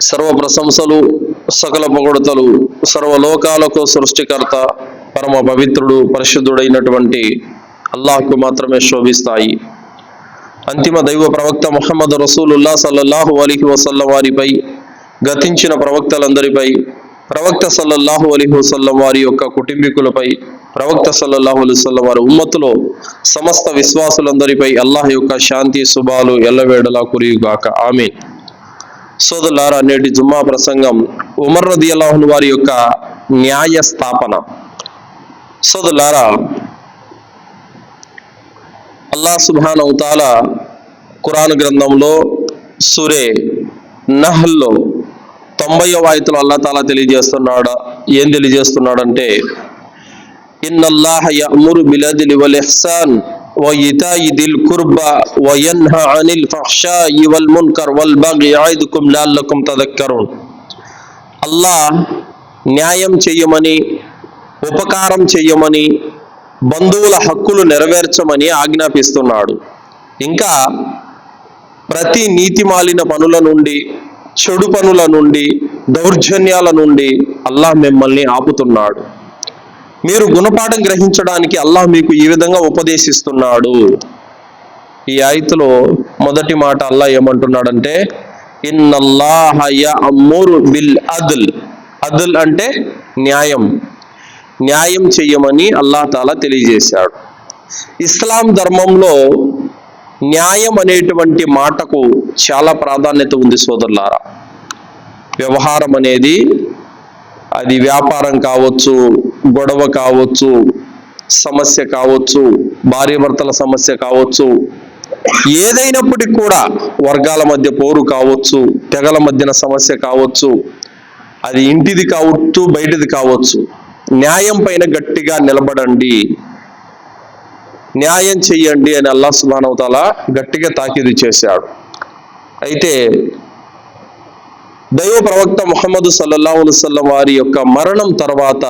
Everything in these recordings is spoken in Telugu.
సర్వ ప్రశంసలు సకల పొగడతలు సర్వలోకాలకు సృష్టికర్త పరమ పవిత్రుడు పరిశుద్ధుడైనటువంటి అల్లాహ్కు మాత్రమే శోభిస్తాయి. అంతిమ దైవ ప్రవక్త ముహమ్మద్ రసూలుల్లా సల్లల్లాహు అలీహి వసల్లం వారిపై గతించిన ప్రవక్తలందరిపై ప్రవక్త సల్లల్లాహు అలీహి వసల్లం వారి యొక్క కుటుంబీకులపై ప్రవక్త సల్లల్లాహు అలైహి వారి ఉమ్మతులో సమస్త విశ్వాసులందరిపై అల్లాహ్ యొక్క శాంతి శుభాలు ఎల్లవేడలా కురియుగాక. ఆమె సోదరులారా నేటి జుమ్మా ప్రసంగం ఉమర్ రదియల్లాహున్ వారి యొక్క న్యాయ స్థాపన. సోదరులారా అల్లా సుభాన్ అవుతాల ఖురాన్ గ్రంథంలో సురే నహల్లో తొంభై వాయితులు అల్లా తాలా తెలియజేస్తున్నాడు ఏం తెలియజేస్తున్నాడంటే ఇన్నల్లాహ యమురు బిలద్లి వల్ ఇహ్సాన్ وإيتاء ذي القربى وينهى عن الفحشاء والمنكر والبغي يعظكم لعلكم تذكرون అల్లాహ్ న్యాయం చెయ్యమని ఉపకారం చెయ్యమని బంధువుల హక్కులు నెరవేర్చమని ఆజ్ఞాపిస్తున్నాడు ఇంకా ప్రతి నీతిమాలిన పనుల నుండి చెడు పనుల నుండి దౌర్జన్యాల నుండి అల్లాహ్ మిమ్మల్ని ఆపుతున్నాడు మీరు గుణపాఠం గ్రహించడానికి అల్లాహ్ మీకు ఈ విధంగా ఉపదేశిస్తున్నాడు. ఈ ఆయతలో మొదటి మాట అల్లా ఏమంటున్నాడంటే బిల్ అదుల్. అదుల్ అంటే న్యాయం. న్యాయం చెయ్యమని అల్లాహ్ తాలా తెలియజేశాడు. ఇస్లాం ధర్మంలో న్యాయం అనేటువంటి మాటకు చాలా ప్రాధాన్యత ఉంది సోదరులారా. వ్యవహారం అనేది అది వ్యాపారం కావచ్చు గొడవ కావచ్చు సమస్య కావచ్చు భార్యాభర్తల సమస్య కావచ్చు ఏదైనప్పటికీ కూడా వర్గాల మధ్య పోరు కావచ్చు తెగల మధ్యన సమస్య కావచ్చు అది ఇంటిది కావచ్చు బయటిది కావచ్చు. న్యాయం పైన గట్టిగా నిలబడండి. న్యాయం చెయ్యండి అని అల్లా సుబానవతాల గట్టిగా తాకీదు చేశాడు. అయితే దైవ ప్రవక్త ముహమ్మద్ సల్లల్లాహు వసల్లం వారి యొక్క మరణం తర్వాత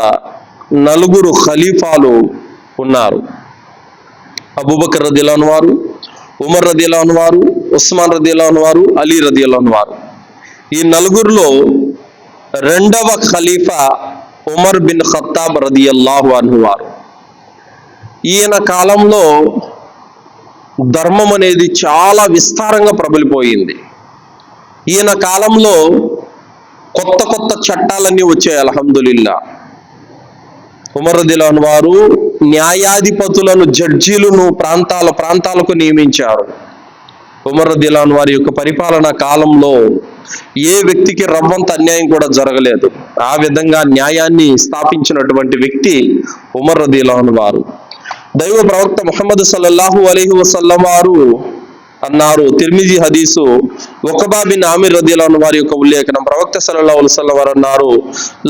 నలుగురు ఖలీఫాలు ఉన్నారు. అబూబకర్ రదిలాన్ వారు ఉమర్ రదిలాన్ వారు ఉస్మాన్ రదిలాన్ వారు అలీ రదిలాన్ వారు. ఈ నలుగురిలో రెండవ ఖలీఫా ఉమర్ బిన్ ఖత్తాబ్ రదియల్లాహు అన్హు వారు. ఈయన కాలంలో ధర్మం అనేది చాలా విస్తారంగా ప్రబలిపోయింది. ఈయన కాలంలో కొత్త కొత్త చట్టాలన్నీ వచ్చాయి అలహందుల్లా ఉమరదిలాన్ వారు న్యాయాధిపతులను జడ్జీలను ప్రాంతాల ప్రాంతాలకు నియమించారు. ఉమరదిలాన్ వారి యొక్క పరిపాలన కాలంలో ఏ వ్యక్తికి రవ్వంత అన్యాయం కూడా జరగలేదు. ఆ విధంగా న్యాయాన్ని స్థాపించినటువంటి వ్యక్తి ఉమర్ రదిలాన్ వారు. దైవ ప్రవక్త ముహమ్మద్ సల్లల్లాహు అలైహి వసల్లం వారు అన్నారు తిర్మిజీ హదీసు ఒకబా బిన్ ఆమిర్ రదియల్లాహు వారి యొక్క ఉల్లేఖనం. ప్రవక్త సల్లల్లా అలైహి వారు అన్నారు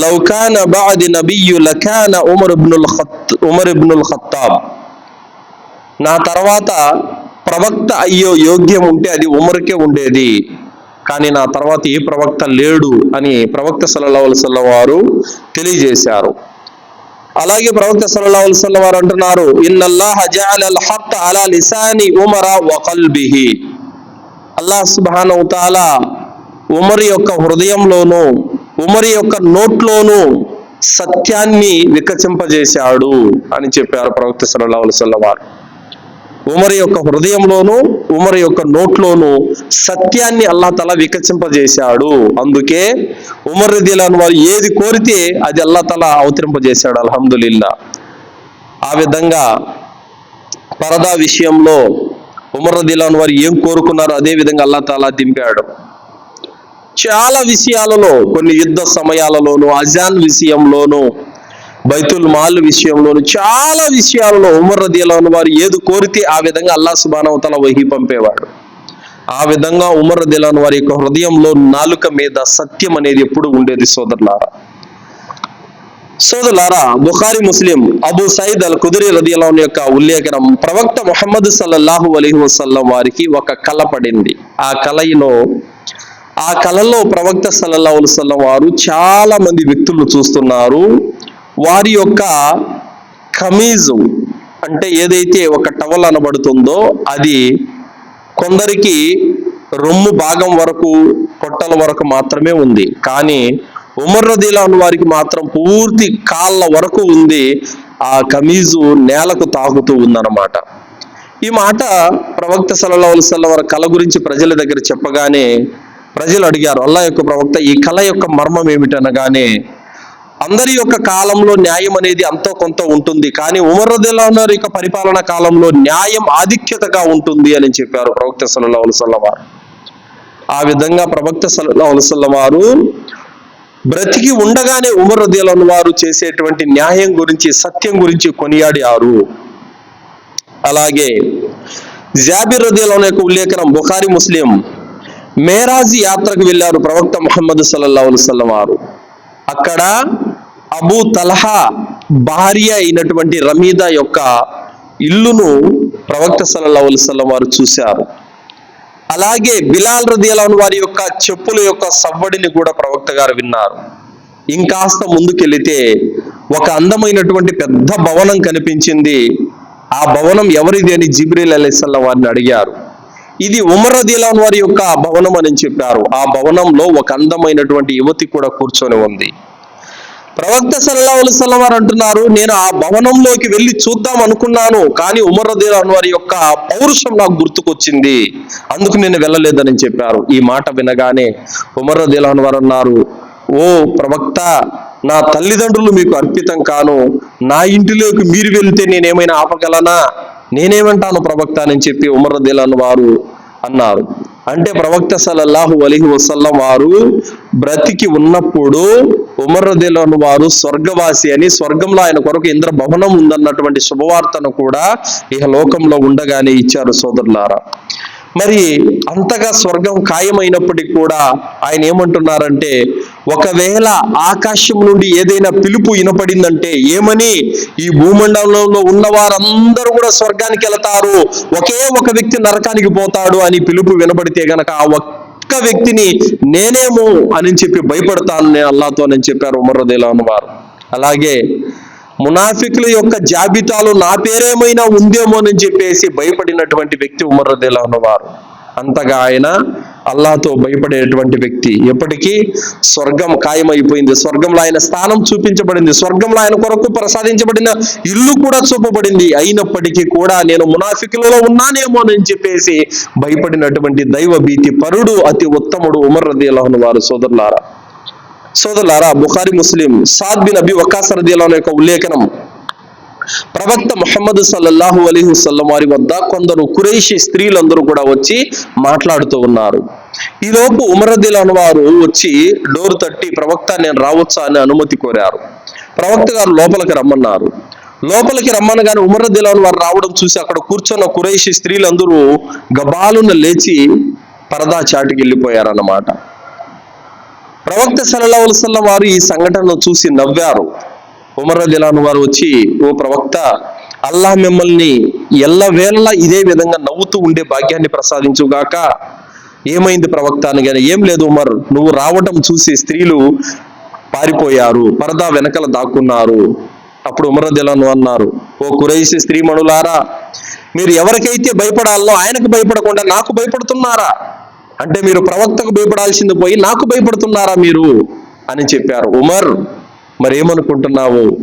లౌకాన బాది నబియు లఖాన లకాన ఉమర్ ఇబ్నుల్ ఖత్ ఉమర్ ఇబ్నుల్ ఖత్తాబ్. నా తర్వాత ప్రవక్త అయ్యో యోగ్యం ఉంటే అది ఉమర్కే ఉండేది. కానీ నా తర్వాత ఏ ప్రవక్త లేడు అని ప్రవక్త సల్లల్లా అలైహి వారు తెలియజేశారు. అలాగే ప్రవక్త సల్లల్లా అలైహి వారు అంటున్నారు ఇన్నల్లాహ జఅలల్ హక్ అలా లిసాని ఉమర వకల్బిహి అల్లాహ్ తాలా ఉమర్ యొక్క హృదయంలోను ఉమర్ యొక్క నోట్లోను సత్యాన్ని వికసింపజేశాడు అని చెప్పారు ప్రవక్త సల్లల్లాహు అలైహి వసల్లం వారు ఉమర్ యొక్క హృదయంలోను ఉమర్ యొక్క నోట్లోను సత్యాన్ని అల్లా తల వికసింపజేశాడు అందుకే ఉమర్ రదిలాన్ వారు ఏది కోరితే అది అల్లా తల అవతరింపజేశాడు. అల్హమ్దుల్లా ఆ విధంగా పరదా విషయంలో ఉమర్ దిలాన్ వారు ఏం కోరుకున్నారో అదే విధంగా అల్లా తాలా దింపాడు. చాలా విషయాలలో కొన్ని యుద్ధ సమయాలలోను అజాన్ విషయంలోను బైతుల్ మాల్ విషయంలోను చాలా విషయాలలో ఉమర్ రదియలాను వారు ఏది కోరితే ఆ విధంగా అల్లా సుబానవతల వహి పంపేవాడు. ఆ విధంగా ఉమర్ రదియలాను వారి యొక్క హృదయంలో నాలుక మీద సత్యం అనేది ఎప్పుడు ఉండేది సోదరులారా. సోదరులారా Bukhari Muslim Abu Saeed al Khudri రదియలం యొక్క ఉల్లేఖనం ప్రవక్త ముహమ్మద్ సల్లల్లాహు అలైహి వసల్లం వారికి ఒక కళ పడింది. ఆ కళలో ఆ కళలో ప్రవక్త సల్లల్లాహు అలైహి వసల్లం వారు చాలా మంది వ్యక్తులను చూస్తున్నారు. వారి యొక్క కమీజు అంటే ఏదైతే ఒక టవల్ అనబడుతుందో అది కొందరికి రొమ్ము భాగం వరకు పొట్టల వరకు మాత్రమే ఉంది. కానీ ఉమర్ రదీలాన్ వారికి మాత్రం పూర్తి కాళ్ళ వరకు ఉంది ఆ కమీజు నేలకు తాకుతూ ఉందన్నమాట. ఈ మాట ప్రవక్త సల్లల్లాహు అలైహి వారి కళ గురించి ప్రజల దగ్గర చెప్పగానే ప్రజలు అడిగారు అల్లా యొక్క ప్రవక్త ఈ కళ యొక్క మర్మం ఏమిటనగానే అందరి యొక్క కాలంలో న్యాయం అనేది అంతో కొంత ఉంటుంది కానీ ఉమర్ రదిల్లాహు యొక్క పరిపాలన కాలంలో న్యాయం ఆధిక్యతగా ఉంటుంది అని చెప్పారు ప్రవక్త సల్లల్లాహు అలైహి వారు. ఆ విధంగా ప్రవక్త సల్లల్లాహు అలైహి వారు బ్రతికి ఉండగానే ఉమర్ రదియలను వారు చేసేటువంటి న్యాయం గురించి సత్యం గురించి కొనియాడారు. అలాగే జాబిర్ రదియలను యొక్క ఉల్లేఖనం బుఖారి ముస్లిం. మేరాజీ యాత్రకు వెళ్ళారు ప్రవక్త ముహమ్మద్ సల్లల్లాహు అలైహి వారు. అక్కడ అబూ తలహా భార్య అయినటువంటి రమీదా యొక్క ఇల్లును ప్రవక్త సల్లల్లాహు అలైహి వారు చూశారు. అలాగే బిలాల్ రదియలాను వారి యొక్క చెప్పుల యొక్క సవ్వడిని కూడా ప్రవక్త గారు విన్నారు. ఇంకాస్త ముందుకెళితే ఒక అందమైనటువంటి పెద్ద భవనం కనిపించింది. ఆ భవనం ఎవరిది అని జిబ్రీల్ అలైసల్లం వారిని అడిగారు. ఇది ఉమర్ రదియలాన్ వారి యొక్క భవనం అని చెప్పారు. ఆ భవనంలో ఒక అందమైనటువంటి యువతి కూడా కూర్చొని ఉంది. ప్రవక్త సల్లల్లాహు సల్లం వారు అంటున్నారు నేను ఆ భవనంలోకి వెళ్ళి చూద్దాం అనుకున్నాను కానీ ఉమర్ రదీల్ వారి యొక్క పౌరుషం నాకు గుర్తుకొచ్చింది. అందుకు నేను వెళ్ళలేదని చెప్పారు. ఈ మాట వినగానే ఉమర్ రదీల్ వారు అన్నారు ఓ ప్రవక్త నా తల్లిదండ్రులు మీకు అర్పితం కాను నా ఇంటిలోకి మీరు వెళ్తే నేనేమైనా ఆపగలనా? నేనేమంటాను ప్రవక్త? అని చెప్పి ఉమర్ రదీల్ వారు అన్నారు. అంటే ప్రవక్త సలల్లాహు అలీహి వసల్లం వారు బ్రతికి ఉన్నప్పుడు ఉమర్రదిలోని వారు స్వర్గవాసి అని స్వర్గంలో ఆయన కొరకు ఇంద్ర భవనం ఉందన్నటువంటి శుభవార్తను కూడా ఇహ లోకంలో ఉండగానే ఇచ్చారు సోదరులారా. మరి అంతగా స్వర్గం ఖాయమైనప్పటికీ కూడా ఆయన ఏమంటున్నారంటే ఒకవేళ ఆకాశం నుండి ఏదైనా పిలుపు వినపడిందంటే ఏమని? ఈ భూమండలంలో ఉన్న వారందరూ కూడా స్వర్గానికి వెళతారు. ఒకే ఒక వ్యక్తి నరకానికి పోతాడు అని పిలుపు వినపడితే గనక ఆ ఒక్క వ్యక్తిని నేనేమో అని చెప్పి భయపడతాను నేను అల్లాతో అని చెప్పారు ఉమర్రదేలా అన్నవారు అలాగే మునాఫికుల యొక్క జాబితాలో నా పేరేమైనా ఉందేమో అని చెప్పేసి భయపడినటువంటి వ్యక్తి ఉమర్ రదేలా ఉన్నవారు అంతగా ఆయన అల్లాతో భయపడేటువంటి వ్యక్తి. ఎప్పటికీ స్వర్గం ఖాయమైపోయింది. స్వర్గంలో ఆయన స్థానం చూపించబడింది. స్వర్గంలో ఆయన కొరకు ప్రసాదించబడిన ఇల్లు కూడా చూపబడింది. అయినప్పటికీ కూడా నేను మునాఫికులలో ఉన్నానేమో అని చెప్పేసి భయపడినటువంటి దైవ భీతి పరుడు అతి ఉత్తముడు ఉమర్ రదేలా వారు సోదరులారా. సోదరులారా Bukhari Muslim Saad bin Abi Waqqas రదియల్లాహు యొక్క ఉల్లేఖనం. ప్రవక్త ముహమ్మద్ సల్లల్లాహు అలీ వసల్లం వారి వద్ద కొందరు కురైషి స్త్రీలందరూ కూడా వచ్చి మాట్లాడుతూ ఉన్నారు. ఈలోపు ఉమరదిలాన్ వారు వచ్చి డోర్ తట్టి ప్రవక్త నేను రావచ్చా? అని అనుమతి కోరారు. ప్రవక్త గారు లోపలికి రమ్మన్నారు. లోపలికి రమ్మనగానే ఉమరదిలాన్ వారు రావడం చూసి అక్కడ కూర్చున్న కురైషి స్త్రీలందరూ గబాలున లేచి పరదా చాటుకి వెళ్ళిపోయారన్నమాట ప్రవక్త సల్లల్లాహు వారు ఈ సంఘటనను చూసి నవ్వారు. ఉమర్ జిలాను వారు వచ్చి ఓ ప్రవక్త అల్లాహ్ మిమ్మల్ని ఎల్లవేళలా ఇదే విధంగా నవ్వుతూ ఉండే భాగ్యాన్ని ప్రసాదించుగాక ఏమైంది ప్రవక్త అనగానే ఏం లేదు ఉమర్ నువ్వు రావటం చూసి స్త్రీలు పారిపోయారు పరదా వెనకల దాక్కున్నారు. అప్పుడు ఉమరదిలను అన్నారు ఓ కురైసి స్త్రీమణులారా మీరు ఎవరికైతే భయపడాలో ఆయనకు భయపడకుండా నాకు భయపడుతున్నారా? అంటే మీరు ప్రవక్తకు భయపడాల్సింది పోయి నాకు భయపడుతున్నారా మీరు? అని చెప్పారు. ఉమర్ మరేమనుకుంటున్నావు?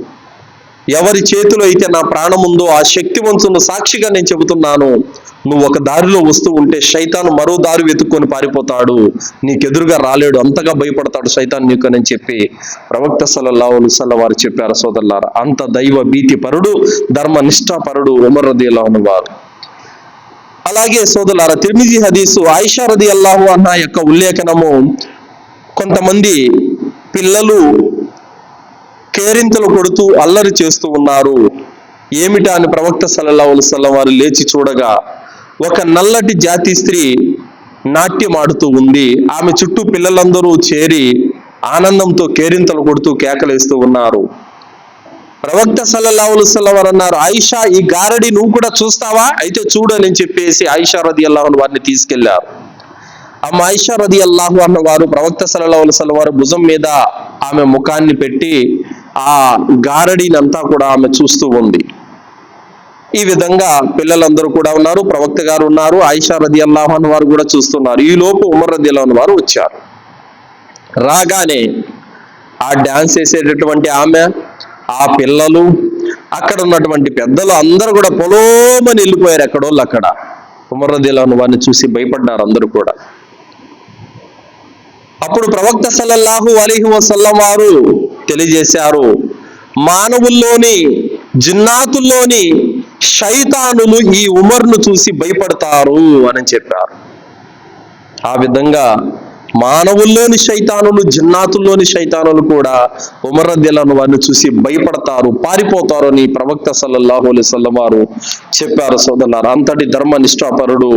ఎవరి చేతిలో అయితే నా ప్రాణం ఉందో ఆ శక్తివంతును సాక్షిగా నేను చెబుతున్నాను. నువ్వు ఒక దారిలో వస్తూ ఉంటే శైతాను మరో దారి వెతుక్కొని పారిపోతాడు. నీకెదురుగా రాలేడు. అంతగా భయపడతాడు శైతాన్ నీకు అని చెప్పి ప్రవక్త సల్లల్లాహు అలైహి వారు చెప్పారు సోదరులారా. అంత దైవ భీతి పరుడు ధర్మ నిష్ఠాపరుడు ఉమర్ రదియల్లాహు అలాగే సోదరులారా తిరిమిజి హదీసు ఆయిషా రది అల్లాహు అన్న యొక్క ఉల్లేఖనము. కొంతమంది పిల్లలు కేరింతలు కొడుతూ అల్లరి చేస్తూ ఉన్నారు. ఏమిటా అని ప్రవక్త సల్లల్లా అలైహి వారు లేచి చూడగా ఒక నల్లటి జాతి స్త్రీ నాట్యమాడుతూ ఉంది. ఆమె చుట్టూ పిల్లలందరూ చేరి ఆనందంతో కేరింతలు కొడుతూ కేకలేస్తూ ఉన్నారు. ప్రవక్త సల్లల్లాహు అలైహి వారు అన్నారు ఆయిషా ఈ గారడి నువ్వు కూడా చూస్తావా? అయితే చూడు అని చెప్పేసి ఆయిషా రది అల్లాహు వారిని తీసుకెళ్ళారు. అమ్మ ఆయిషా రది అల్లాహు అన్న వారు ప్రవక్త సల్లల్లాహు అలైహి వారు భుజం మీద ఆమె ముఖాన్ని పెట్టి ఆ గారడినంతా కూడా ఆమె చూస్తూ ఉంది. ఈ విధంగా పిల్లలందరూ కూడా ఉన్నారు ప్రవక్త గారు ఉన్నారు ఆయిషా రది అల్లాహన్ వారు కూడా చూస్తున్నారు. ఈ లోపు ఉమర్ రది అల్లాహన్ వారు వచ్చారు. రాగానే ఆ డ్యాన్స్ చేసేటటువంటి ఆమె ఆ పిల్లలు అక్కడ ఉన్నటువంటి పెద్దలు అందరూ కూడా పొలోమని వెళ్ళిపోయారు ఎక్కడోళ్ళు అక్కడ. ఉమర్ వారిని చూసి భయపడ్డారు అందరూ కూడా. అప్పుడు ప్రవక్త సల్లల్లాహు అలీహి వసల్లం వారు తెలియజేశారు మానవుల్లోని జిన్నాతుల్లోని శైతానులు ఈ ఉమర్ను చూసి భయపడతారు అని చెప్పారు. ఆ విధంగా మానవుల్లోని శైతానులు జిన్నాతుల్లోని శైతానులు కూడా ఉమరద్యలను వారిని చూసి భయపడతారు పారిపోతారు అని ప్రవక్త సల్లల్లాహు అలైహి వారు చెప్పారు. సోదరులారు అంతటి ధర్మ నిష్ఠాపరుడు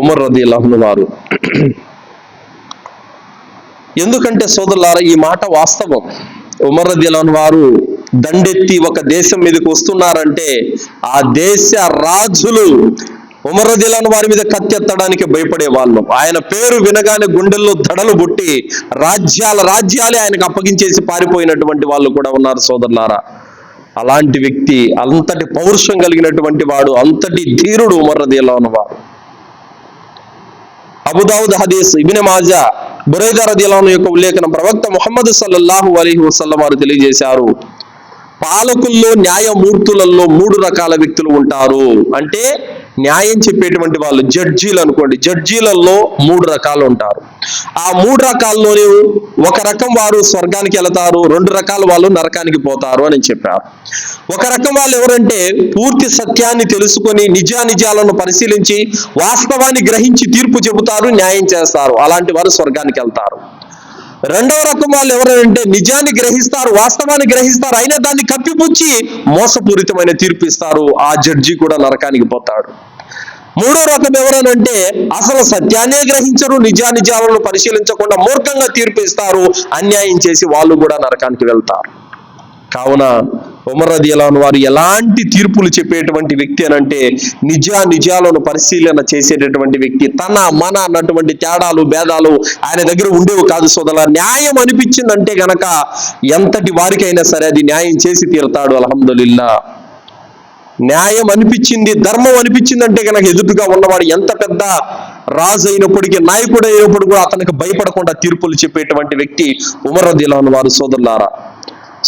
ఉమర్ వారు. ఎందుకంటే సోదరులారా ఈ మాట వాస్తవం. ఉమర్ రదిలాన్ వారు దండెత్తి ఒక దేశం మీదకి వస్తున్నారంటే ఆ దేశ రాజులు ఉమర్ వారి మీద కత్తెత్తడానికి భయపడే వాళ్ళు. ఆయన పేరు వినగానే గుండెల్లో దడలు బుట్టి రాజ్యాల రాజ్యాలే ఆయనకు అప్పగించేసి పారిపోయినటువంటి వాళ్ళు కూడా ఉన్నారు సోదరులారా. అలాంటి వ్యక్తి అంతటి పౌరుషం కలిగినటువంటి వాడు అంతటి ధీరుడు ఉమర్ వారు. అబుదావుద్ హదీస్ ఇబిన్ మాజా బురైదా రదియలాను యొక్క ఉల్లేఖనం ప్రవక్త ముహమ్మద్ సల్లల్లాహు అలీహి వసల్లం వారు తెలియజేశారు. పాలకుల్లో న్యాయమూర్తులలో మూడు రకాల వ్యక్తులు ఉంటారు. అంటే న్యాయం చెప్పేటువంటి వాళ్ళు జడ్జీలు అనుకోండి. జడ్జీలలో మూడు రకాలు ఉంటారు. ఆ మూడు రకాల్లోనే ఒక రకం వారు స్వర్గానికి వెళతారు రెండు రకాల వాళ్ళు నరకానికి పోతారు అని చెప్పారు. ఒక రకం వాళ్ళు ఎవరంటే పూర్తి సత్యాన్ని తెలుసుకొని నిజానిజాలను పరిశీలించి వాస్తవాన్ని గ్రహించి తీర్పు చెబుతారు న్యాయం చేస్తారు. అలాంటి వారు స్వర్గానికి వెళ్తారు. రెండవ రకం వాళ్ళు ఎవరంటే నిజాన్ని గ్రహిస్తారు వాస్తవాన్ని గ్రహిస్తారు అయినా దాన్ని కప్పిపుచ్చి మోసపూరితమైన తీర్పు ఇస్తారు. ఆ జడ్జి కూడా నరకానికి పోతాడు. మూడో రకం ఎవరనంటే అసలు సత్యాన్నే గ్రహించరు నిజానిజాలను పరిశీలించకుండా మూర్ఖంగా తీర్పు ఇస్తారు అన్యాయం చేసి వాళ్ళు కూడా నరకానికి వెళ్తారు. కావున ఉమర్ రదియలాను వారు ఎలాంటి తీర్పులు చెప్పేటువంటి వ్యక్తి అని అంటే నిజా నిజాలను పరిశీలన చేసేటటువంటి వ్యక్తి. తన మన అన్నటువంటి తేడాలు భేదాలు ఆయన దగ్గర ఉండేవి కాదు సోదల న్యాయం అనిపించిందంటే గనక ఎంతటి వారికైనా సరే అది న్యాయం చేసి తీరుతాడు. అలహమ్దుల్లా న్యాయం అనిపించింది ధర్మం అనిపించిందంటే గనక కనుక ఎదుటిగా ఉన్నవాడు ఎంత పెద్ద రాజు అయినప్పటికీ నాయకుడు అయినప్పుడు కూడా అతనికి భయపడకుండా తీర్పులు చెప్పేటువంటి వ్యక్తి ఉమర్ వారు సోదరులారా.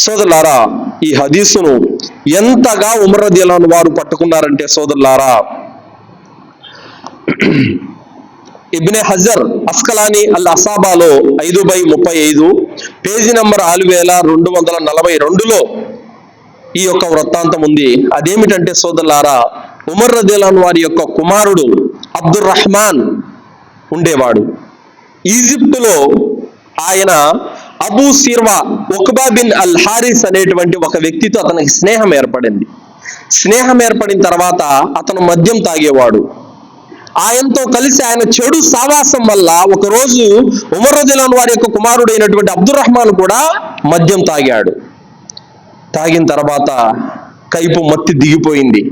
సోదరులారా ఈ హదీసును ఎంతగా ఉమర్ వారు పట్టుకున్నారంటే సోదరులారా ఇబ్నే హజర్ అస్కలాని అల్ అసాబాలో ఐదు బై ముప్పై ఐదు పేజీ నంబర్ ఆరు వేల రెండు వందల నలభై రెండులో ఈ యొక్క వృత్తాంతం ఉంది. అదేమిటంటే సోదరులారా ఉమర్ రదిలాన్ వారి యొక్క కుమారుడు అబ్దుర్ రహమాన్ ఉండేవాడు. ఈజిప్టులో ఆయన Abu Sirwa Uqba bin al Haris అనేటువంటి ఒక వ్యక్తితో అతనికి స్నేహం ఏర్పడింది. స్నేహం ఏర్పడిన తర్వాత అతను మద్యం తాగేవాడు. ఆయనతో కలిసి ఆయన చెడు సావాసం వల్ల ఒకరోజు ఉమర్ వారి యొక్క కుమారుడైనటువంటి అబ్దుర్ రహమాన్ కూడా మద్యం తాగాడు. తాగిన తర్వాత కైపు మత్తు దిగిపోయింది.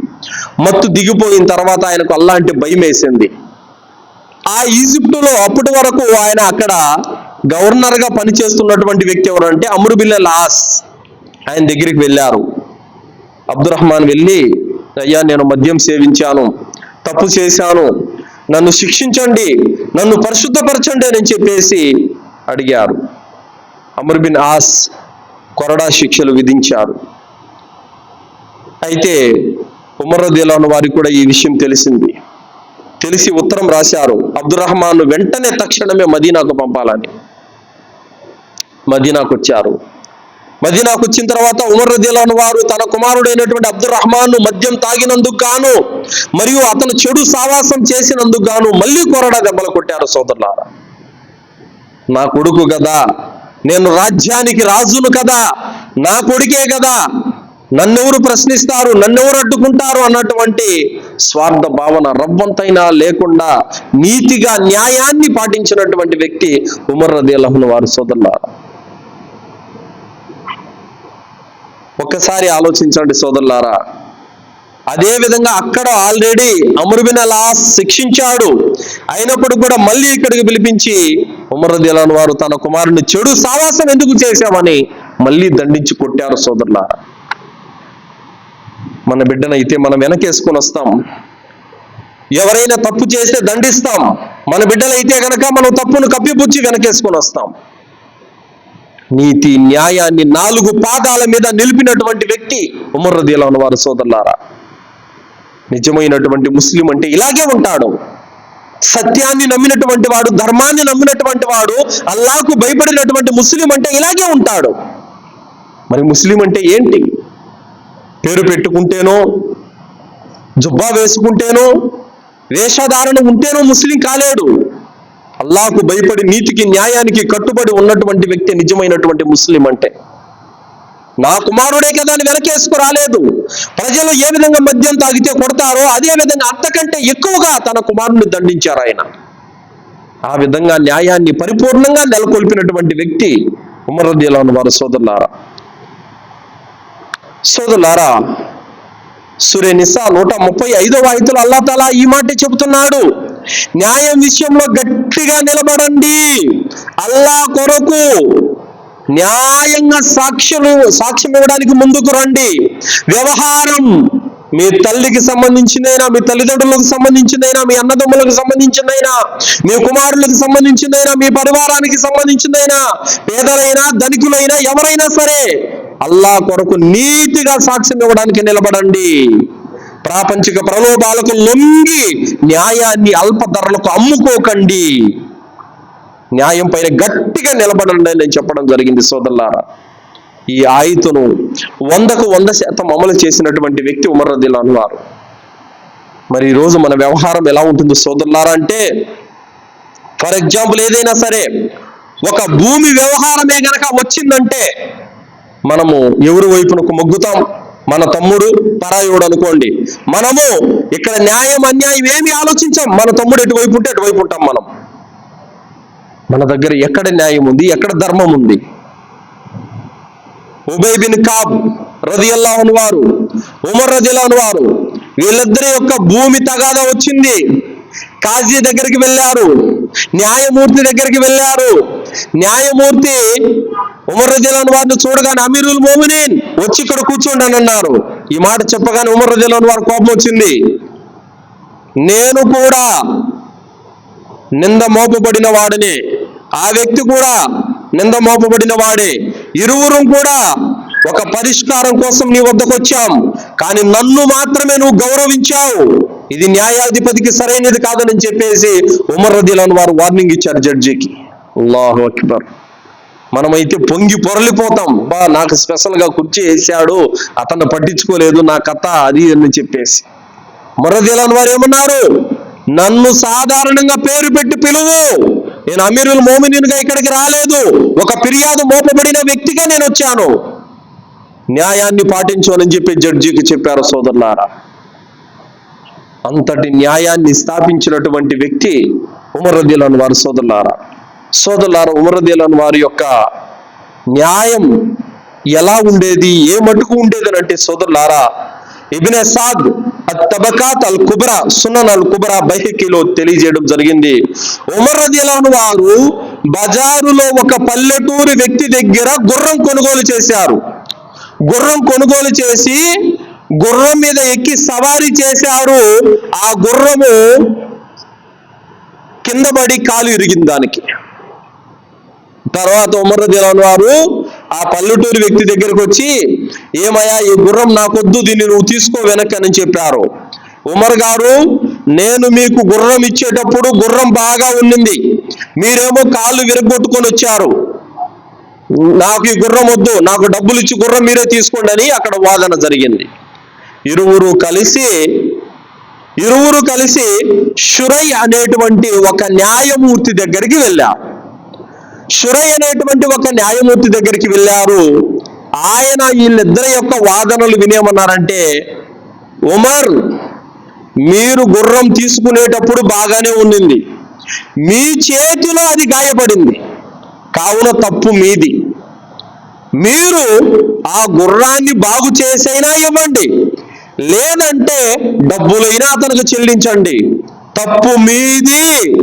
మత్తు దిగిపోయిన తర్వాత ఆయనకు అల్లాంటి భయం వేసింది ఆ ఈజిప్టులో అప్పటి వరకు ఆయన అక్కడ గవర్నర్గా పనిచేస్తున్నటువంటి వ్యక్తి ఎవరంటే అమరుబిల్ల లాస్. ఆయన దగ్గరికి వెళ్ళారు. అబ్దురహ్మాన్ వెళ్ళి అయ్యా నేను మద్యం సేవించాను తప్పు చేశాను నన్ను శిక్షించండి నన్ను పరిశుద్ధపరచండి అని చెప్పేసి అడిగారు. అమర్ బిన్ ఆస్ కొరడా శిక్షలు విధించారు. అయితే ఉమర్ వారికి కూడా ఈ విషయం తెలిసింది. తెలిసి ఉత్తరం రాశారు. అబ్దురహ్మాన్ వెంటనే తక్షణమే మదీనాకు పంపాలని. మదీనాకు వచ్చారు. మదీనాకు వచ్చిన తర్వాత ఉమర్ రదిలాను వారు తన కుమారుడైనటువంటి అబ్దుర్ రహమాన్ మద్యం తాగినందుకు గాను మరియు అతను చెడు సావాసం చేసినందుకు గాను మళ్ళీ కొరడా దెబ్బలు కొట్టారు సోదరులారా. నా కొడుకు కదా నేను రాజ్యానికి రాజును కదా నా కొడుకే కదా నన్నెవరు ప్రశ్నిస్తారు నన్నెవరు అడ్డుకుంటారు అన్నటువంటి స్వార్థ భావన రవ్వంతైనా లేకుండా నీతిగా న్యాయాన్ని పాటించినటువంటి వ్యక్తి ఉమర్ రది వారు సోదరులారా. ఒక్కసారి ఆలోచించండి సోదరులారా. అదే విధంగా అక్కడ ఆల్రెడీ అమరుబిన్ అలా శిక్షించాడు. అయినప్పుడు కూడా మళ్ళీ ఇక్కడికి పిలిపించి ఉమరదిలాన్ వారు తన కుమారుని చెడు సావాసం ఎందుకు చేశామని మళ్ళీ దండించి కొట్టారు సోదరులారా. మన బిడ్డనైతే మనం వెనకేసుకొని వస్తాం. ఎవరైనా తప్పు చేస్తే దండిస్తాం. మన బిడ్డలైతే గనక మనం తప్పును కప్పిపుచ్చి వెనకేసుకొని వస్తాం. నీతి న్యాయాన్ని నాలుగు పాదాల మీద నిలిపినటువంటి వ్యక్తి ఉమర్రదీలా ఉన్నవారు వారు సోదరులారా. నిజమైనటువంటి ముస్లిం అంటే ఇలాగే ఉంటాడు. సత్యాన్ని నమ్మినటువంటి వాడు ధర్మాన్ని నమ్మినటువంటి వాడు అల్లాకు భయపడినటువంటి ముస్లిం అంటే ఇలాగే ఉంటాడు. మరి ముస్లిం అంటే ఏంటి? పేరు పెట్టుకుంటేనో జుబ్బా వేసుకుంటేనో వేషధారణ ఉంటేనో ముస్లిం కాలేడు. అల్లాకు భయపడి నీతికి న్యాయానికి కట్టుబడి ఉన్నటువంటి వ్యక్తి నిజమైనటువంటి ముస్లిం అంటే. నా కుమారుడే కదా అని వెనకేసుకు రాలేదు. ప్రజలు ఏ విధంగా మద్యం తాగితే కొడతారో అదే విధంగా అంతకంటే ఎక్కువగా తన కుమారుని దండించారు ఆయన. ఆ విధంగా న్యాయాన్ని పరిపూర్ణంగా నెలకొల్పినటువంటి వ్యక్తి ఉమరద్దిలాను వారు సోదరులారా. సోదరులారా సురే నిసా నూట ముప్పై ఐదో వాయితులు అల్లా తలా ఈ మాట చెబుతున్నాడు. న్యాయం విషయంలో గట్టిగా నిలబడండి. అల్లా కొరకు న్యాయంగా సాక్షులు సాక్ష్యం ఇవ్వడానికి ముందుకు రండి. వ్యవహారం మీ తల్లికి సంబంధించిందైనా మీ తల్లిదండ్రులకు సంబంధించిందైనా మీ అన్నదమ్ములకు సంబంధించిందైనా మీ కుమారులకు సంబంధించిందైనా మీ పరివారానికి సంబంధించిందైనా పేదలైనా ధనికులైనా ఎవరైనా సరే అల్లా కొరకు నీతిగా సాక్ష్యం ఇవ్వడానికి నిలబడండి. ప్రాపంచిక ప్రలోభాలకు లొంగి న్యాయాన్ని అల్ప ధరలకు అమ్ముకోకండి. న్యాయం పైన గట్టిగా నిలబడండి అని నేను చెప్పడం జరిగింది సోదరులారా. ఈ ఆయుతును వందకు వంద శాతం అమలు చేసినటువంటి వ్యక్తి ఉమర్ అన్నారు మరి ఈరోజు మన వ్యవహారం ఎలా ఉంటుంది సోదరులారా అంటే ఫర్ ఎగ్జాంపుల్ ఏదైనా సరే ఒక భూమి వ్యవహారమే గనక వచ్చిందంటే మనము ఎవరి వైపునకు మొగ్గుతాం? మన తమ్ముడు పరాయుడు అనుకోండి. మనము ఇక్కడ న్యాయం అన్యాయం ఏమి ఆలోచించాం. మన తమ్ముడు ఎటువైపు ఉంటే అటువైపు ఉంటాం మనం. మన దగ్గర ఎక్కడ న్యాయం ఉంది ఎక్కడ ధర్మం ఉంది? ఉబై బిన్ కాబ్ రదియల్లాహున్ వారు ఉమర్ రజిల్లా వారు వీళ్ళిద్దరి యొక్క భూమి తగాదా వచ్చింది. కాజీ దగ్గరికి వెళ్ళారు. న్యాయమూర్తి దగ్గరికి వెళ్ళారు. న్యాయమూర్తి ఉమర్ రదిలాన్ వారిని చూడగానే అమీరుల్ మోమినేన్ వచ్చి ఇక్కడ కూర్చోండి అని అన్నారు. ఈ మాట చెప్పగానే ఉమర్ రదిలాన్ వారు కోపం వచ్చింది. నేను కూడా నింద మోపబడిన వాడిని. ఆ వ్యక్తి కూడా నింద మోపబడిన వాడే. ఇరువురం కూడా ఒక పరిష్కారం కోసం నీ వద్దకు వచ్చాం. కానీ నన్ను మాత్రమే నువ్వు గౌరవించావు. ఇది న్యాయాధిపతికి సరైనది కాదని చెప్పేసి ఉమర్ రదీలాన్ వారు వార్నింగ్ ఇచ్చారు జడ్జికి. అల్లాహు అక్బర్. మనమైతే పొంగి పొరలిపోతాం. బా నాకు స్పెషల్గా కుర్చీ వేసాడు అతను పట్టించుకోలేదు నా కథ అది అని చెప్పేసి. మరదిలాన్ వారు ఏమన్నారు? నన్ను సాధారణంగా పేరు పెట్టి పిలువు. నేను అమీరుల్ మోమినిన్గా ఇక్కడికి రాలేదు. ఒక ఫిర్యాదు మోపబడిన వ్యక్తిగా నేను వచ్చాను. న్యాయాన్ని పాటించు అని చెప్పి జడ్జికి చెప్పారు సోదరులారా. అంతటి న్యాయాన్ని స్థాపించినటువంటి వ్యక్తి ఉమర్ వారు సోదరులారా. సోదరులారా ఉమరదీలన్ వారి యొక్క న్యాయం ఎలా ఉండేది ఏ మటుకు ఉండేది అని అంటే సోదరులారా ఇబిన్ సాద్ తబకాత్ అల్ కుబ్రా సునన్ అల్ కుబ్రా బైహకిలో తెలియజేయడం జరిగింది. ఉమర్ వారు బజారులో ఒక పల్లెటూరు వ్యక్తి దగ్గర గుర్రం కొనుగోలు చేశారు. గుర్రం కొనుగోలు చేసి గుర్రం మీద ఎక్కి సవారీ చేశారు. ఆ గుర్రము కింద పడి కాలు ఇరిగింది దానికి. తర్వాత ఉమర్ దిలాన్ వారు ఆ పల్లెటూరు వ్యక్తి దగ్గరికి వచ్చి ఏమయ్యా ఈ గుర్రం నాకొద్దు దీన్ని నువ్వు తీసుకో వెనక్కి అని చెప్పారు. ఉమర్ గారు నేను మీకు గుర్రం ఇచ్చేటప్పుడు గుర్రం బాగా ఉండింది మీరేమో కాళ్ళు విరగొట్టుకొని వచ్చారు. నాకు ఈ గుర్రం వద్దు నాకు డబ్బులు ఇచ్చి గుర్రం మీరే తీసుకోండి అని అక్కడ వాదన జరిగింది. ఇరువురు కలిసి ఇరువురు కలిసి షురై అనేటువంటి ఒక న్యాయమూర్తి దగ్గరికి వెళ్ళారు. షురై అనేటువంటి ఒక న్యాయమూర్తి దగ్గరికి వెళ్ళారు. ఆయన వీళ్ళిద్దరి యొక్క వాదనలు వినేమన్నారంటే ఉమర్ మీరు గుర్రం తీసుకునేటప్పుడు బాగానే ఉండింది మీ చేతిలో అది గాయపడింది. కావున తప్పు మీది. మీరు ఆ గుర్రాన్ని బాగు చేసైనా ఇవ్వండి. లేదంటే డబ్బులైనా అతనికి చెల్లించండి. తప్పు మీది.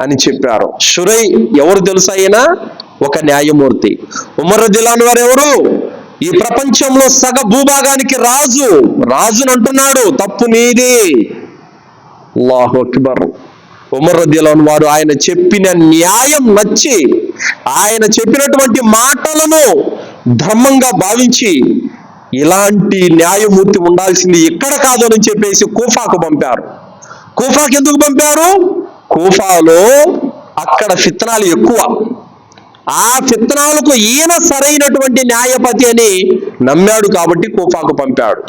అని చెప్పారు. షురై ఎవరు తెలుసు అయినా ఒక న్యాయమూర్తి. ఉమర్ జిల్లాను వారు ఎవరు? ఈ ప్రపంచంలో సగ భూభాగానికి రాజు. రాజును అంటున్నాడు. తప్పు నీది. అల్లాహు అక్బర్. ఉమర్ రద్దిలోని వారు ఆయన చెప్పిన న్యాయం నచ్చి ఆయన చెప్పినటువంటి మాటలను ధర్మంగా భావించి ఇలాంటి న్యాయమూర్తి ఉండాల్సింది ఎక్కడ కాదు అని చెప్పేసి కూఫాకు పంపారు. కూఫాకి ఎందుకు పంపారు? కూఫాలో అక్కడ ఫిత్తనాలు ఎక్కువ. ఆ ఫిత్తనాలకు ఈయన సరైనటువంటి న్యాయపతి అని నమ్మాడు కాబట్టి కూఫాకు పంపాడు.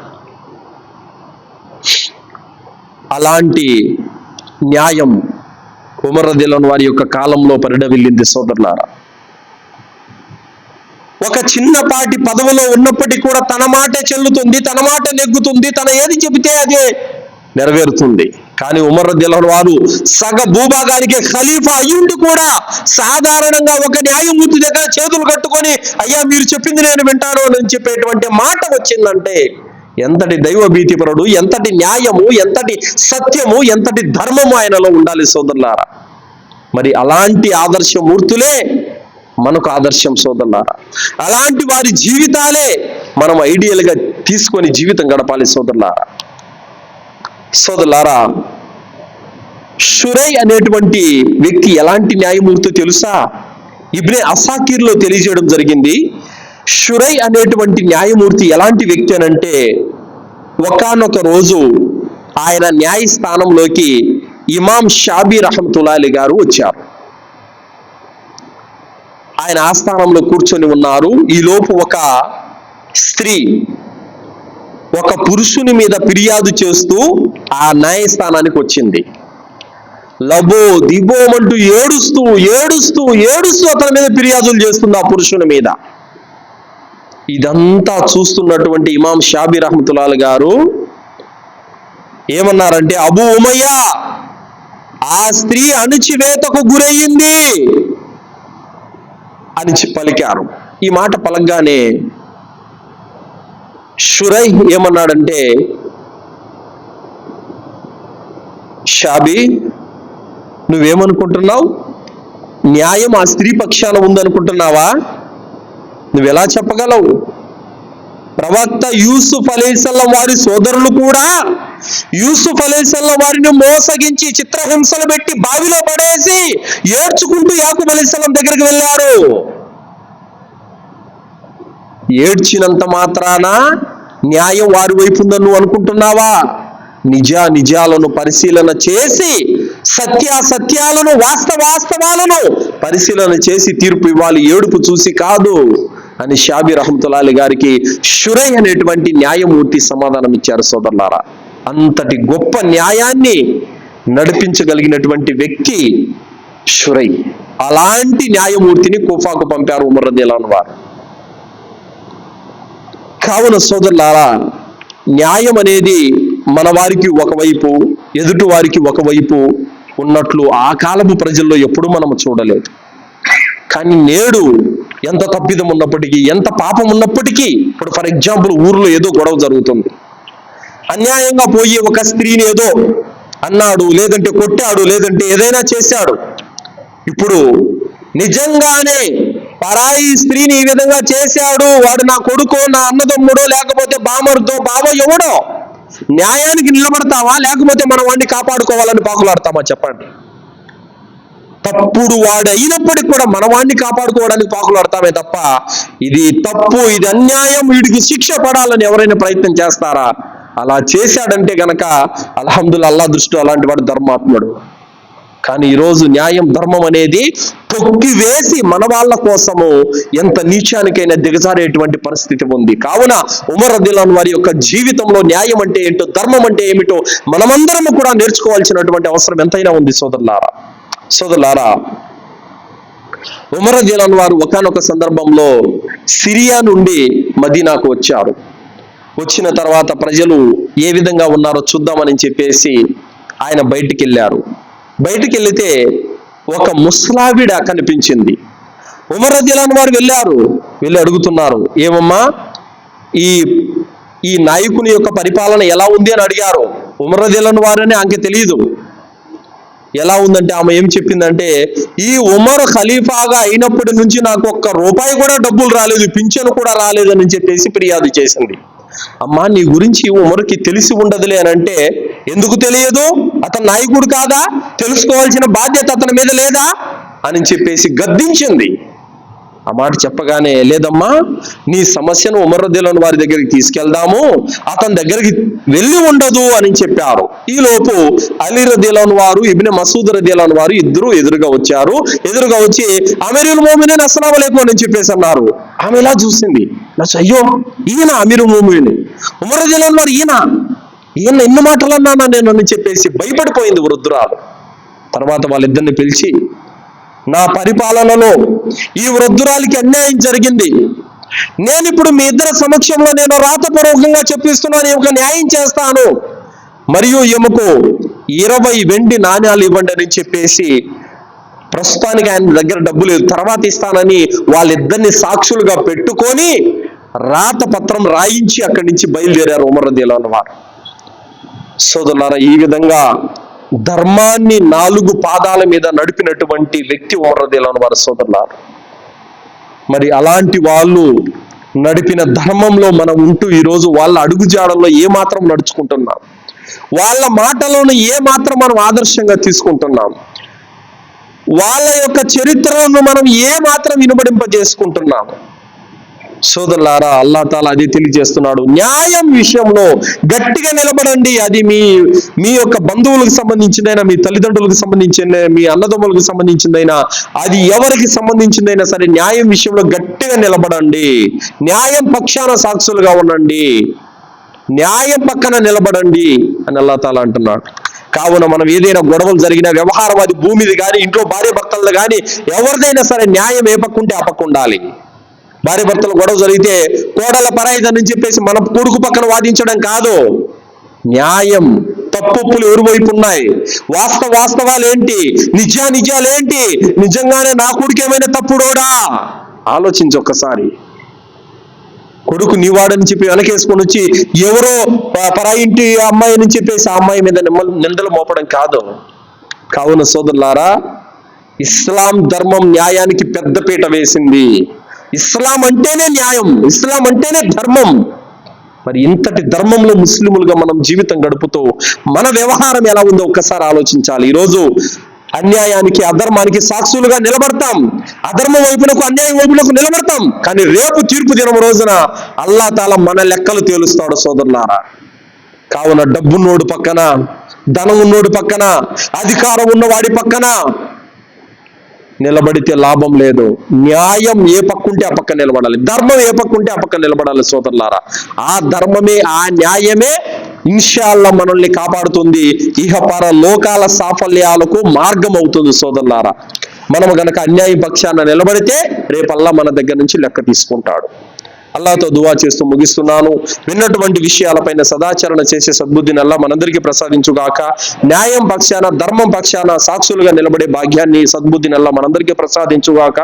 అలాంటి న్యాయం ఉమర్ వారి యొక్క కాలంలో పరిడవిల్లింది సోదరులారా. ఒక చిన్నపాటి పదవిలో ఉన్నప్పటికీ కూడా తన మాటే చెల్లుతుంది తన మాట నెగ్గుతుంది తన ఏది చెబితే అదే నెరవేరుతుంది. కానీ ఉమర్ రద్దిలోని వారు సగ భూభాగానికి ఖలీఫా అయ్యుండి కూడా సాధారణంగా ఒక న్యాయమూర్తి దగ్గర చేతులు కట్టుకొని అయ్యా మీరు చెప్పింది నేను వింటాను అని చెప్పేటువంటి మాట వచ్చిందంటే ఎంతటి దైవ భీతిపరుడు ఎంతటి న్యాయము ఎంతటి సత్యము ఎంతటి ధర్మము ఆయనలో ఉండాలి సోదరులారా? మరి అలాంటి ఆదర్శమూర్తులే మనకు ఆదర్శం సోదరులారా? అలాంటి వారి జీవితాలే మనం ఐడియల్గా తీసుకొని జీవితం గడపాలి సోదరులారా? సోదరులారా షురై అనేటువంటి వ్యక్తి ఎలాంటి న్యాయమూర్తి తెలుసా? ఇబ్నే అసాకీర్లో తెలియజేయడం జరిగింది. షురై అనేటువంటి న్యాయమూర్తి ఎలాంటి వ్యక్తి అనంటే ఒకానొక రోజు ఆయన న్యాయస్థానంలోకి ఇమాం షాబీ రహమతుల్లాలి గారు వచ్చారు. ఆయన ఆస్థానంలో కూర్చొని ఉన్నారు. ఈలోపు ఒక స్త్రీ ఒక పురుషుని మీద ఫిర్యాదు చేస్తూ ఆ న్యాయస్థానానికి వచ్చింది. లబో దిబోమంటూ ఏడుస్తూ ఏడుస్తూ ఏడుస్తూ అతని మీద ఫిర్యాదులు చేస్తుంది ఆ పురుషుని మీద. ఇదంతా చూస్తున్నటువంటి ఇమాం షాబీర్ రహమతుల్లాల్ గారు ఏమన్నారంటే అబు ఉమయ్య ఆ స్త్రీ అణిచివేతకు గురయ్యింది అని పలికారు. ఈ మాట పలకగానే షురై ఏమన్నాడంటే షాబి నువ్వేమనుకుంటున్నావు? న్యాయం ఆ స్త్రీ పక్షాన ఉందనుకుంటున్నావా? నువ్వు ఎలా చెప్పగలవు? ప్రవక్త యూసుఫ్ అలీసల్లం వారి సోదరులు కూడా యూసుఫ్ అలీసల్లం వారిని మోసగించి చిత్రహింసలు పెట్టి బావిలో పడేసి ఏడ్చుకుంటూ యాకు అలీసల్లం దగ్గరికి వెళ్ళారు. ఏడ్చినంత మాత్రాన న్యాయం వారి వైపు ఉందని నువ్వు అనుకుంటున్నావా? నిజా నిజాలను పరిశీలన చేసి సత్యాసత్యాలను వాస్తవాస్తవాలను పరిశీలన చేసి తీర్పు ఇవ్వాలి. ఏడుపు చూసి కాదు అని షాబీ రహమతుల్లాలి గారికి షురై అనేటువంటి న్యాయమూర్తి సమాధానం ఇచ్చారు సోదరులారా. అంతటి గొప్ప న్యాయాన్ని నడిపించగలిగినటువంటి వ్యక్తి షురై. అలాంటి న్యాయమూర్తిని కుఫాకు పంపారు ఉమర్ వారు కావున సోదరులారా న్యాయం అనేది మన వారికి ఒకవైపు ఎదుటి వారికి ఒకవైపు ఉన్నట్లు ఆ కాలపు ప్రజల్లో ఎప్పుడూ మనం చూడలేదు. కానీ నేడు ఎంత తప్పిదం ఉన్నప్పటికీ ఎంత పాపం ఉన్నప్పటికీ ఇప్పుడు ఫర్ ఎగ్జాంపుల్ ఊర్లో ఏదో గొడవ జరుగుతుంది. అన్యాయంగా పోయి ఒక స్త్రీని ఏదో అన్నాడు లేదంటే కొట్టాడు లేదంటే ఏదైనా చేశాడు. ఇప్పుడు నిజంగానే పరాయి స్త్రీని ఈ విధంగా చేశాడు వాడు నా కొడుకో నా అన్నదమ్ముడో లేకపోతే బామర్దో బావ ఎవడో న్యాయానికి నిలబడతావా? లేకపోతే మనం వాడిని కాపాడుకోవాలని పాకులాడతామా చెప్పండి. తప్పుడు వాడు అయినప్పటికి కూడా మన వాడిని కాపాడుకోవడానికి పాకులాడతామే తప్ప ఇది తప్పు ఇది అన్యాయం వీడికి శిక్ష పడాలని ఎవరైనా ప్రయత్నం చేస్తారా? అలా చేశాడంటే గనక అల్హమ్దుల్ అల్లా దృష్టి అలాంటి వాడు ధర్మాత్ముడు. కానీ ఈరోజు న్యాయం ధర్మం అనేది తొక్కివేసి మన వాళ్ళ కోసము ఎంత నీచానికైనా దిగజారేటువంటి పరిస్థితి ఉంది. కావున ఉమర్ అదిలాన్ వారి యొక్క జీవితంలో న్యాయం అంటే ఏంటో ధర్మం అంటే ఏమిటో మనమందరం కూడా నేర్చుకోవాల్సినటువంటి అవసరం ఎంతైనా ఉంది సోదరులారా. సోదరులారా ఉమర్ అదిలాన్ వారు ఒకానొక సందర్భంలో సిరియా నుండి మదీనాకు వచ్చారు. వచ్చిన తర్వాత ప్రజలు ఏ విధంగా ఉన్నారో చూద్దామని చెప్పేసి ఆయన బయటికి వెళ్ళారు బయటికి వెళితే ఒక ముస్లావిడ కనిపించింది. ఉమర్ వారు వెళ్ళారు. వెళ్ళి అడుగుతున్నారు ఏమమ్మా ఈ ఈ నాయకుని యొక్క పరిపాలన ఎలా ఉంది? అని అడిగారు. ఉమర్ రదిలాన్ వారని ఆమెకి తెలియదు ఎలా ఉందంటే ఆమె ఏం చెప్పిందంటే ఈ ఉమర్ ఖలీఫాగా అయినప్పటి నుంచి నాకు ఒక్క రూపాయి కూడా డబ్బులు రాలేదు పింఛను కూడా రాలేదని చెప్పేసి ఫిర్యాదు చేసింది. అమ్మా నీ గురించి ఉమరుకి తెలిసి ఉండదులే అని అంటే ఎందుకు తెలియదు? అతను నాయకుడు కాదా? తెలుసుకోవాల్సిన బాధ్యత అతని మీద లేదా? అని చెప్పేసి గద్దించింది. ఆ మాట చెప్పగానే లేదమ్మా నీ సమస్యను ఉమరద్దులను వారి దగ్గరికి తీసుకెళ్దాము అతని దగ్గరికి వెళ్ళి ఉండదు అని చెప్పారు. ఈలోపు లోపు అలీ వారు ఇబిన్ మసూద్ రదీలోని వారు ఇద్దరు ఎదురుగా వచ్చారు. ఎదురుగా వచ్చి అమీరుల్ మోమిన్ అస్సలం లేకు అని చెప్పేసి అన్నారు. ఆమె ఇలా చూసింది. అయ్యో ఈయన అమీరు మోమిని ఉమర్ వారు ఈయన. ఈయన ఎన్ని మాటలు అన్నానా నేను అని చెప్పేసి భయపడిపోయింది వృద్ధురాలు. తర్వాత వాళ్ళిద్దరిని పిలిచి నా పరిపాలనలో ఈ వృద్ధురాలికి అన్యాయం జరిగింది. నేను ఇప్పుడు మీ ఇద్దరి సమక్షంలో నేను రాతపూర్వకంగా చెప్పిస్తున్నాను ఈమెకు న్యాయం చేస్తాను. మరియు ఈమెకు ఇరవై వెండి నాణ్యాలు ఇవ్వండి అని చెప్పేసి ప్రస్తుతానికి ఆయన దగ్గర డబ్బు లేదు. తర్వాత ఇస్తానని వాళ్ళిద్దరిని సాక్షులుగా పెట్టుకొని రాత పత్రం రాయించి అక్కడి నుంచి బయలుదేరారు ఉమర్ రదిలో వారు. సోదరులారా ఈ విధంగా ధర్మాన్ని నాలుగు పాదాల మీద నడిపినటువంటి వ్యక్తి ఉమరదేలను వారి సోదరులారు. మరి అలాంటి వాళ్ళు నడిపిన ధర్మంలో మనం ఉంటూ ఈరోజు వాళ్ళ అడుగుజాడల్లో ఏ మాత్రం నడుచుకుంటున్నాం. వాళ్ళ మాటలను ఏ మాత్రం మనం ఆదర్శంగా తీసుకుంటున్నాం. వాళ్ళ యొక్క చరిత్రలను మనం ఏ మాత్రం వినబడింపజేసుకుంటున్నాం. సోదరులారా అల్లా తాల అది తెలియజేస్తున్నాడు. న్యాయం విషయంలో గట్టిగా నిలబడండి. అది మీ మీ యొక్క బంధువులకు సంబంధించిందైనా మీ తల్లిదండ్రులకు సంబంధించిన మీ అన్నదమ్ములకు సంబంధించిందైనా అది ఎవరికి సంబంధించిందైనా సరే న్యాయం విషయంలో గట్టిగా నిలబడండి. న్యాయం పక్షాన సాక్షులుగా ఉండండి. న్యాయం పక్కన నిలబడండి అని అల్లా తాల అంటున్నాడు. కావున మనం ఏదైనా గొడవలు జరిగిన వ్యవహారం అది భూమిది కానీ ఇంట్లో భార్య భర్తలది కానీ ఎవరిదైనా సరే న్యాయం ఏ పక్కుంటే ఆ పక్క ఉండాలి భార్య భర్తలు గొడవ జరిగితే కోడల పరాయిదని చెప్పేసి మనం కొడుకు పక్కన వాదించడం కాదు. న్యాయం తప్పులు ఎవరి వైపు ఉన్నాయి? వాస్తవ వాస్తవాలు ఏంటి? నిజా నిజాలేంటి నిజంగానే నా కొడుకు ఏమైనా తప్పుడోడా? ఆలోచించు ఒక్కసారి. కొడుకు నీవాడని చెప్పి వెనకేసుకొని వచ్చి ఎవరో ప- పరాయి ఇంటి అమ్మాయి అని చెప్పేసి ఆ అమ్మాయి మీద నిమ్మ- నిందలు మోపడం కాదు. కావున సోదరులారా ఇస్లాం ధర్మం న్యాయానికి పెద్దపీట వేసింది. ఇస్లాం అంటేనే న్యాయం ఇస్లాం అంటేనే ధర్మం. మరి ఇంతటి ధర్మంలో ముస్లిములుగా మనం జీవితం గడుపుతూ మన వ్యవహారం ఎలా ఉందో ఒక్కసారి ఆలోచించాలి. ఈరోజు అన్యాయానికి అధర్మానికి సాక్షులుగా నిలబడతాం. అధర్మ వైపునకు అన్యాయం వైపునకు నిలబడతాం. కానీ రేపు తీర్పు దినం రోజున అల్లా తాల మన లెక్కలు తేలుస్తాడు సోదరులారా. కావున డబ్బున్నోడు పక్కన ధనం ఉన్నోడు పక్కన అధికారం ఉన్నవాడి పక్కన నిలబడితే లాభం లేదు. న్యాయం ఏ పక్కుంటే ఆ పక్క నిలబడాలి. ధర్మం ఏ పక్కుంటే ఆ పక్క నిలబడాలి సోదరులారా. ఆ ధర్మమే ఆ న్యాయమే ఇన్షాల్లా మనల్ని కాపాడుతుంది. ఇహపర లోకాల సాఫల్యాలకు మార్గం అవుతుంది సోదరులారా. మనం గనక అన్యాయ పక్షాన నిలబడితే రేపల్లా మన దగ్గర నుంచి లెక్క తీసుకుంటాడు. అల్లాతో దువా చేస్తూ ముగిస్తున్నాను. విన్నటువంటి విషయాలపైన సదాచరణ చేసే సద్బుద్ధిని అల్లా మనందరికీ ప్రసాదించుగాక. న్యాయం పక్షాన ధర్మం పక్షాన సాక్షులుగా నిలబడే భాగ్యాన్ని సద్బుద్ధిని అల్లా మనందరికీ ప్రసాదించుగాక.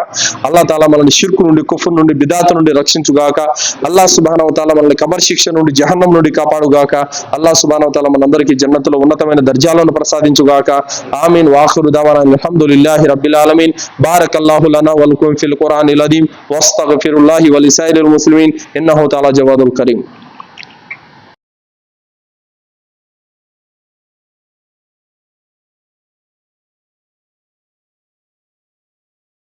అల్లా తాలా మనల్ని షిర్కు నుండి కుఫు నుండి బిదాత నుండి రక్షించుగాక. అల్లా సుబానవ తాలా మనల్ని కబర్ శిక్ష నుండి జహన్నం నుండి కాపాడుగాక. అల్లా సుబానవ తాలా మనందరికీ జన్నతులో ఉన్నతమైన దర్జాలను ప్రసాదించుగాక. ఆమీన్. వాఖరు దావానా అల్హమ్దులిల్లాహి రబ్బిల్ ఆలమీన్. బారక్ అల్లాహు లనా వల్కుం ఫిల్ ఖురానిల్ అదీమ్. వస్తగఫిరుల్లాహి వలిసైరిల్ আজমাইন ইন্নাহু তাআলা জাওয়াদুল করিম।